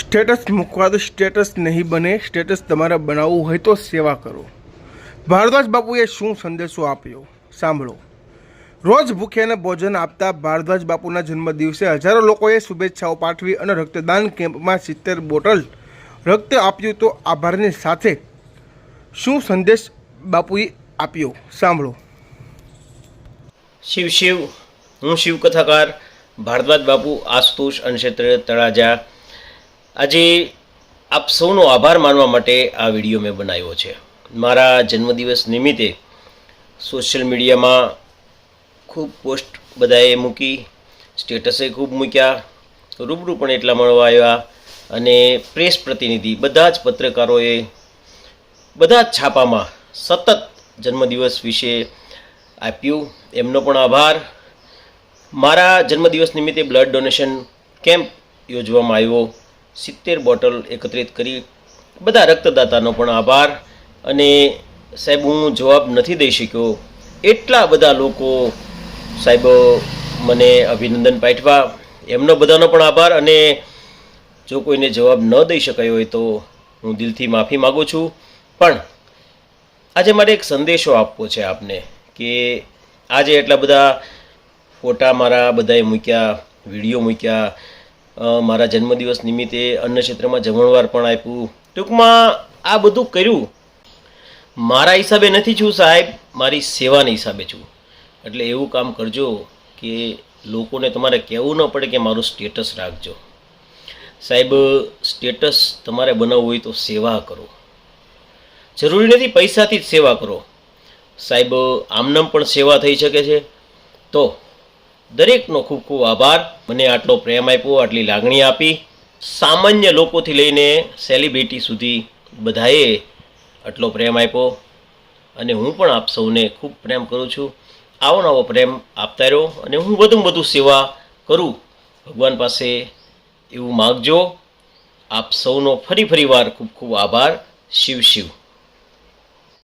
Status મૂકવા તો status નહીં બને, સ્ટેટસ તમારે બનાવવું હોય તો સેવા કરો. ભારદ્વાજ બાપુએ શું સંદેશો આપ્યો? સાંભળો. રોજ ભૂખ્યાને ભોજન આપતા ભારદ્વાજ બાપુના જન્મદિવસે હજારો લોકોએ શુભેચ્છાઓ પાઠવી અને રક્તદાન કેમ્પમાં સિત્તેર બોટલ રક્ત આપ્યું તો આભારની સાથે શું સંદેશ બાપુએ આપ્યો? સાંભળો. શિવ શિવ. હું શિવ કથાકાર ભારદ્વાજ બાપુ, આશુતોષ અંશેત્ર તળાજા આજે આપ સૌનો આભાર માનવા માટે આ વીડિયો મેં બનાવ્યો છે. મારા જન્મદિવસ નિમિત્તે સોશિયલ મીડિયામાં ખૂબ પોસ્ટ બધાએ મૂકી, સ્ટેટસે ખૂબ મૂક્યા, રૂબરૂ પણ એટલા મળવા આવ્યા અને પ્રેસ પ્રતિનિધિ બધા જ પત્રકારોએ બધા જ છાપામાં સતત જન્મદિવસ વિશે આપ્યું. એમનો પણ આભાર. મારા જન્મદિવસ નિમિત્તે બ્લડ ડોનેશન કેમ્પ યોજવામાં આવ્યો. સિત્તેર બોટલ એકત્રિત કરી બધા રક્તદાતાનો પણ આભાર. અને સાહેબ, હું જવાબ નથી દઈ શક્યો. એટલા બધા લોકો સાહેબ, મને અભિનંદન પાઠવા. એમનો બધાનો પણ આભાર અને જો કોઈને જવાબ ન દઈ શકાયો હોય તો હું દિલથી માફી માગું છું. પણ આજે મારે એક સંદેશો આપવો છે આપને કે આજે એટલા બધા ફોટા મારા બધાએ મૂક્યા, વીડિયો મૂક્યા મારા જન્મદિવસ નિમિત્તે અન્ન ક્ષેત્રમાં જમણવાર પણ આપ્યું. ટૂંકમાં આ બધું કર્યું. મારા હિસાબે નથી છું સાહેબ, મારી સેવાના હિસાબે છું. એટલે એવું કામ કરજો કે લોકોને તમારે કહેવું ન પડે કે મારું સ્ટેટસ રાખજો. સાહેબ, સ્ટેટસ તમારે બનાવવું હોય તો સેવા કરો. જરૂરી નથી પૈસાથી જ સેવા કરો. સાહેબ, આમનામ પણ સેવા થઈ શકે છે. તો દરેકનો ખૂબ ખૂબ આભાર. મને આટલો પ્રેમ આપ્યો, આટલી લાગણી આપી. સામાન્ય લોકોથી લઈને સેલિબ્રિટી સુધી બધાએ આટલો પ્રેમ આપ્યો. અને હું પણ આપ સૌને ખૂબ પ્રેમ કરું છું. આવો નવો પ્રેમ આપતા રહ્યો અને હું વધુમાં વધુ સેવા કરું. ભગવાન પાસે એવું માગજો. આપ સૌનો ફરી ફરી વાર ખૂબ ખૂબ આભાર. શિવ શિવ.